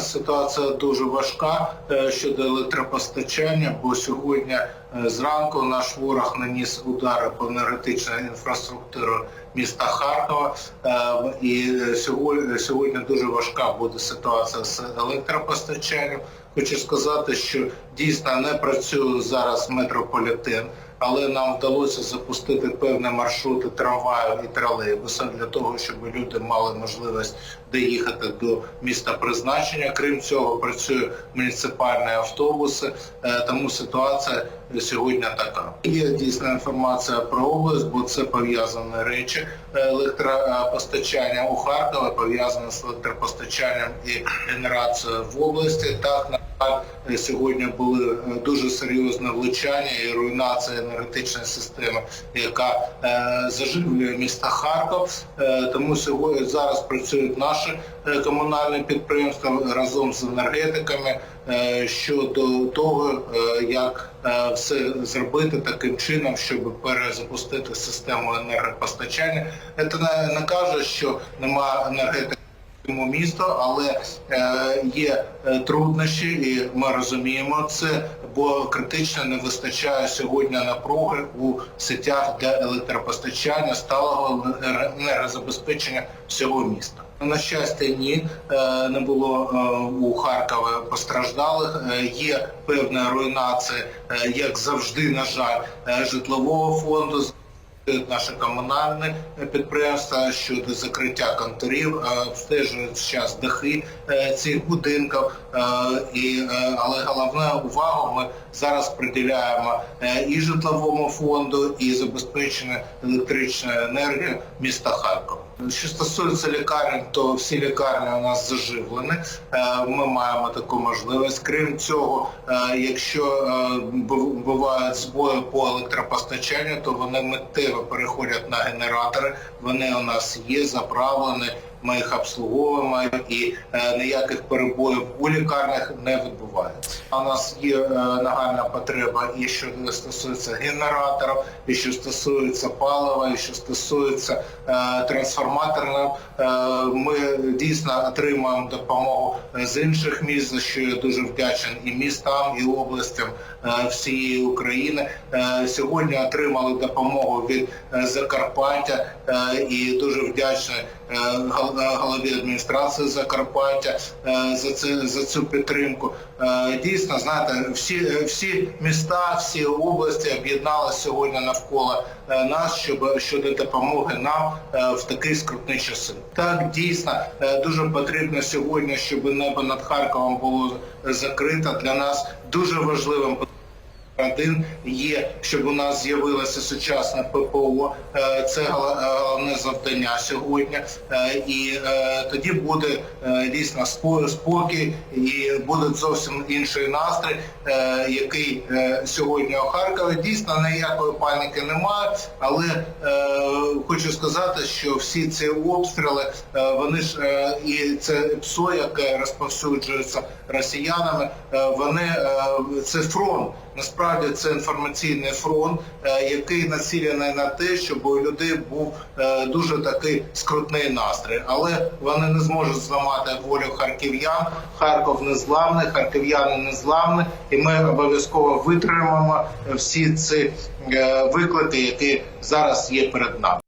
Ситуація дуже важка е, щодо електропостачання, бо сьогодні е, зранку наш ворог наніс удари по енергетичній інфраструктурі міста Харкова. Е, І сьогодні, сьогодні дуже важка буде ситуація з електропостачанням. Хочу сказати, що дійсно не працює зараз метрополітен, але нам вдалося запустити певні маршрути трамваю і тролейбуса для того, щоб люди мали можливість доїхати до міста призначення. Крім цього, працює муніципальні автобуси, е, тому ситуація сьогодні така. Є дійсна інформація про область, бо це пов'язані речі. Е, Електропостачання у Харкові пов'язане з електропостачанням і генерацією в області. Так сьогодні були е, дуже серйозне влучання і руйнація енергетичної системи, яка е, заживлює місто Харків. Е, тому сьогодні зараз працюють наші комунальні підприємства разом з енергетиками щодо того, як все зробити таким чином, щоб перезапустити систему енергопостачання. Це не каже, що немає енергетики цьому місту, але е, є е, труднощі, і ми розуміємо це, бо критично не вистачає сьогодні напруги у сетях для електропостачання, сталого енергозабезпечення всього міста. На щастя, ні, е, не було е, у Харкові постраждалих. Є певна руйнація, як завжди, на жаль, житлового фонду наші комунальні підприємства щодо закриття конторів, е, обстежують зараз дахи е, цих будинків. е, І, але головна увагу ми зараз приділяємо і житловому фонду, і забезпеченню електричної енергії міста Харкова. Що стосується лікарень, то всі лікарні у нас заживлені. Е, Ми маємо таку можливість. Крім цього, е, якщо е, бувають збої по електропостачанню, то вони миттєво переходять на генератори. Вони у нас є заправлені. Ми їх обслуговуємо і е, ніяких перебоїв у лікарнях не відбувається. У нас є е, нагальна потреба і що стосується генераторів, і що стосується палива, і що стосується е, трансформаторів. Ми дійсно отримуємо допомогу з інших міст, за що я дуже вдячен і містам, і областям всієї України. Сьогодні отримали допомогу від Закарпаття і дуже вдячний голові адміністрації Закарпаття е, за це за цю підтримку. Е, Дійсно, знаєте, всі всі міста, всі області об'єдналися сьогодні навколо е, нас, щоб щодо допомоги нам в такі скрутні часи. Так дійсно дуже потрібно сьогодні, щоб небо над Харковом було закрите. Для нас дуже важливим один є, щоб у нас з'явилося сучасне ППО. Е, Це е, головне завдання сьогодні. Е, І тоді буде дійсно спокій і буде зовсім інший настрій, який сьогодні у Харкові. Дійсно ніякої паніки немає, але хочу сказати, що всі ці обстріли, вони ж і це ПСО, яке розповсюджується росіянами, вони це фронт. Насправді це інформаційний фронт, е, який націлений на те, щоб у людей був е, дуже такий скрутний настрій. Але вони не зможуть зламати волю харків'ян. Харків не зламний, харків'яни не зламні, і ми обов'язково витримаємо всі ці е, виклики, які зараз є перед нами.